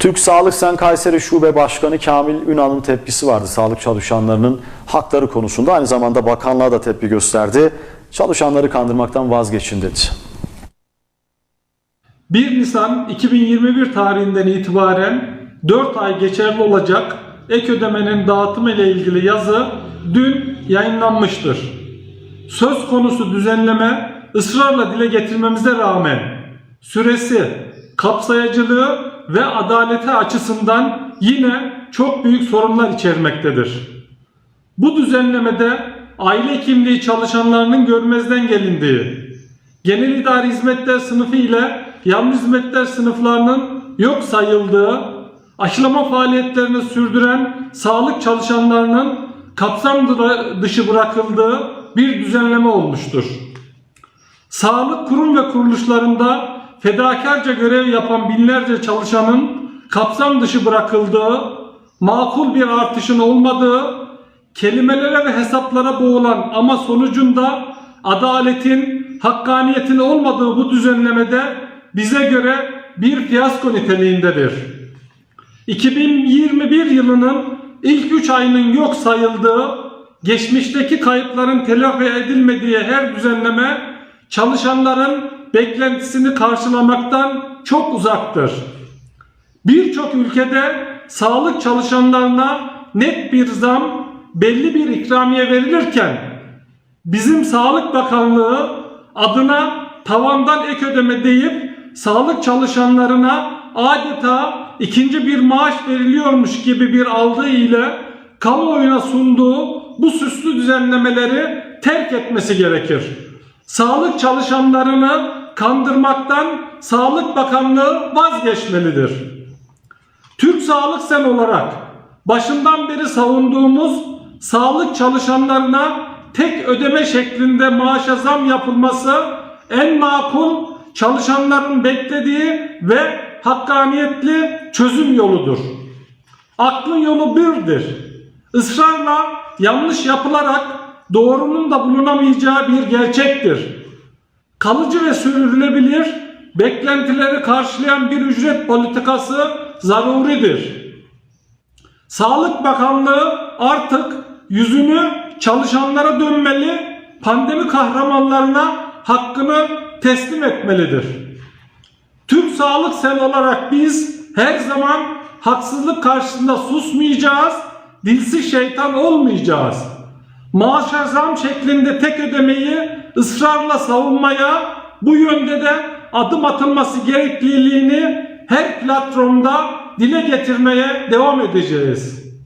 Türk Sağlık Sen Kayseri Şube Başkanı Kamil Ünal'ın tepkisi vardı sağlık çalışanlarının hakları konusunda. Aynı zamanda bakanlığa da tepki gösterdi. Çalışanları kandırmaktan vazgeçin dedi. 1 Nisan 2021 tarihinden itibaren 4 ay geçerli olacak ek ödemenin dağıtımı ile ilgili yazı dün yayınlanmıştır. Söz konusu düzenleme ısrarla dile getirmemize rağmen süresi, kapsayıcılığı ve adaleti açısından yine çok büyük sorunlar içermektedir. Bu düzenlemede aile hekimliği çalışanlarının görmezden gelindiği, genel idari hizmetler sınıfı ile yan hizmetler sınıflarının yok sayıldığı, aşılama faaliyetlerini sürdüren sağlık çalışanlarının kapsam dışı bırakıldığı bir düzenleme olmuştur. Sağlık kurum ve kuruluşlarında fedakarca görev yapan binlerce çalışanın kapsam dışı bırakıldığı, makul bir artışın olmadığı, kelimelere ve hesaplara boğulan ama sonucunda adaletin, hakkaniyetin olmadığı bu düzenlemede bize göre bir fiyasko niteliğindedir. 2021 yılının ilk 3 ayının yok sayıldığı, geçmişteki kayıpların telafi edilmediği her düzenleme çalışanların beklentisini karşılamaktan çok uzaktır. Birçok ülkede sağlık çalışanlarına net bir zam, belli bir ikramiye verilirken bizim Sağlık Bakanlığı adına tavandan ek ödeme deyip sağlık çalışanlarına adeta ikinci bir maaş veriliyormuş gibi bir algı ile kamuoyuna sunduğu bu süslü düzenlemeleri terk etmesi gerekir. Sağlık çalışanlarını kandırmaktan Sağlık Bakanlığı vazgeçmelidir. Türk Sağlık Sen olarak başından beri savunduğumuz sağlık çalışanlarına tek ödeme şeklinde maaşa zam yapılması en makul çalışanların beklediği ve hakkaniyetli çözüm yoludur. Aklın yolu birdir. Israrla yanlış yapılarak doğrunun da bulunamayacağı bir gerçektir. Kalıcı ve sürdürülebilir, beklentileri karşılayan bir ücret politikası zaruridir. Sağlık Bakanlığı artık yüzünü çalışanlara dönmeli, pandemi kahramanlarına hakkını teslim etmelidir. Türk Sağlık Sen olarak biz her zaman haksızlık karşısında susmayacağız, dilsiz şeytan olmayacağız. Maaşa zam şeklinde tek ödemeyi ısrarla savunmaya, bu yönde de adım atılması gerekliliğini her platformda dile getirmeye devam edeceğiz.